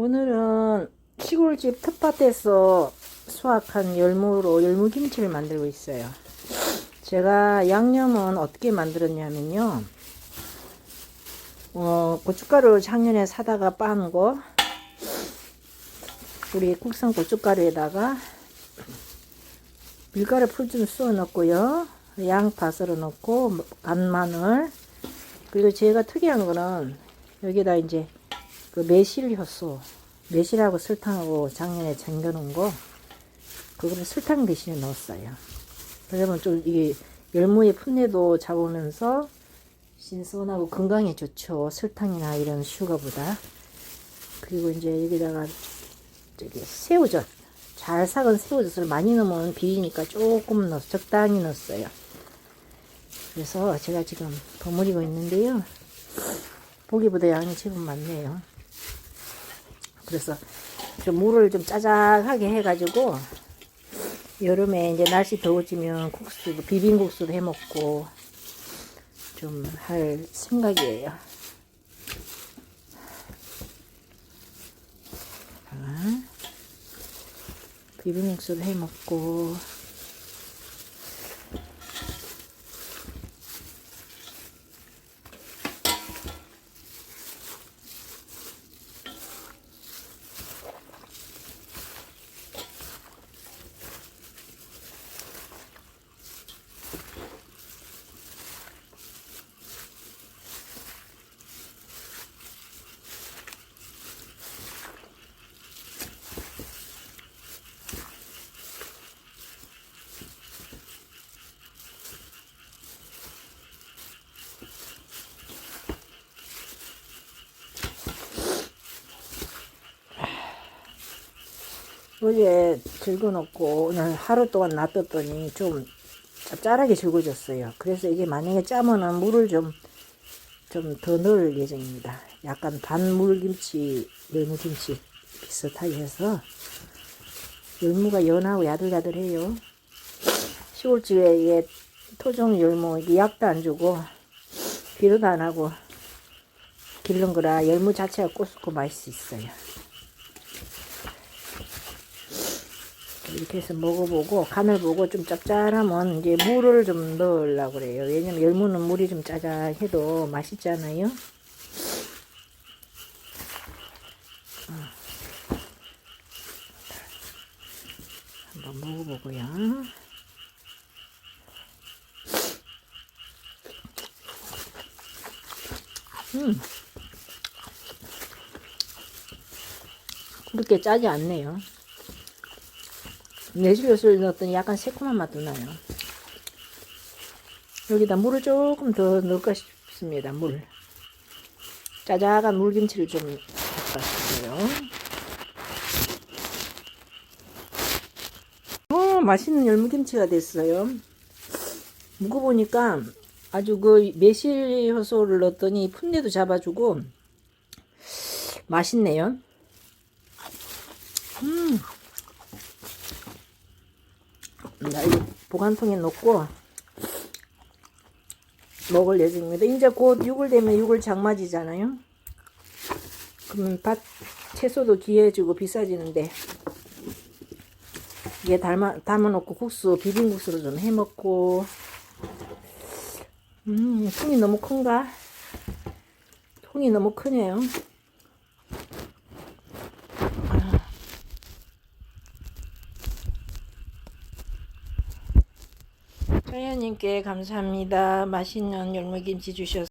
오늘은 시골집 텃밭에서 수확한 열무로 열무김치를 만들고 있어요. 제가 양념은 어떻게 만들었냐면요. 어, 고춧가루 작년에 사다가 빻은 거, 우리 국산 고춧가루에다가 밀가루 풀 좀 쑤어 넣고요. 양파 썰어 넣고, 간마늘, 그리고 제가 특이한 거는 여기다 이제 그 매실 효소, 매실하고 설탕하고 작년에 잠겨놓은 거, 그거를 설탕 대신에 넣었어요. 그러면 좀 이게 열무의 풋내도 잡으면서 신선하고 건강에 좋죠. 설탕이나 이런 슈가보다. 그리고 이제 여기다가 저기 새우젓, 잘 삭은 새우젓을 많이 넣으면 비리니까 조금 넣어 적당히 넣었어요. 그래서 제가 지금 버무리고 있는데요. 보기보다 양이 지금 많네요. 그래서 좀 물을 좀 짜작하게 해가지고 여름에 이제 날씨 더워지면 국수도 비빔국수도 해 먹고 좀 할 생각이에요. 자, 비빔국수도 해 먹고 어제 긁어놓고 오늘 하루 동안 놔뒀더니 좀 짭짤하게 긁어졌어요. 그래서 이게 만약에 짜면은 물을 좀 좀 더 넣을 예정입니다. 약간 반물김치, 열무김치 비슷하게 해서 열무가 연하고 야들야들해요. 시골집에 이게 토종 열무 이게 약도 안 주고 비료도 안 하고 기른 거라 열무 자체가 고소고 맛있어 있어요. 이렇게 해서 먹어보고 간을 보고 좀 짭짤하면 이제 물을 좀 넣으려고 그래요. 왜냐면 열무는 물이 좀 짜잘해도 맛있잖아요. 음. 한번 먹어보고요. 음. 그렇게 짜지 않네요. 내실효소를 넣었더니 약간 새콤한 맛도 나요. 여기다 물을 조금 더 넣을까 싶습니다. 물. 짜자한 물김치를 좀 할까 싶어요. 어, 맛있는 열무김치가 됐어요. 먹어보니까 아주 그 매실 효소를 넣었더니 풋내도 잡아주고 맛있네요. 음. 나 이거 보관통에 넣고 먹을 예정입니다. 이제 곧 6월 되면 6월 장맞이잖아요. 그러면 밭 채소도 귀해지고 비싸지는데 이게 담아, 담아놓고 국수 비빔국수로 좀 해먹고 음 통이 너무 큰가? 통이 너무 크네요. 서현님께 감사합니다. 맛있는 열무김치 주셔서.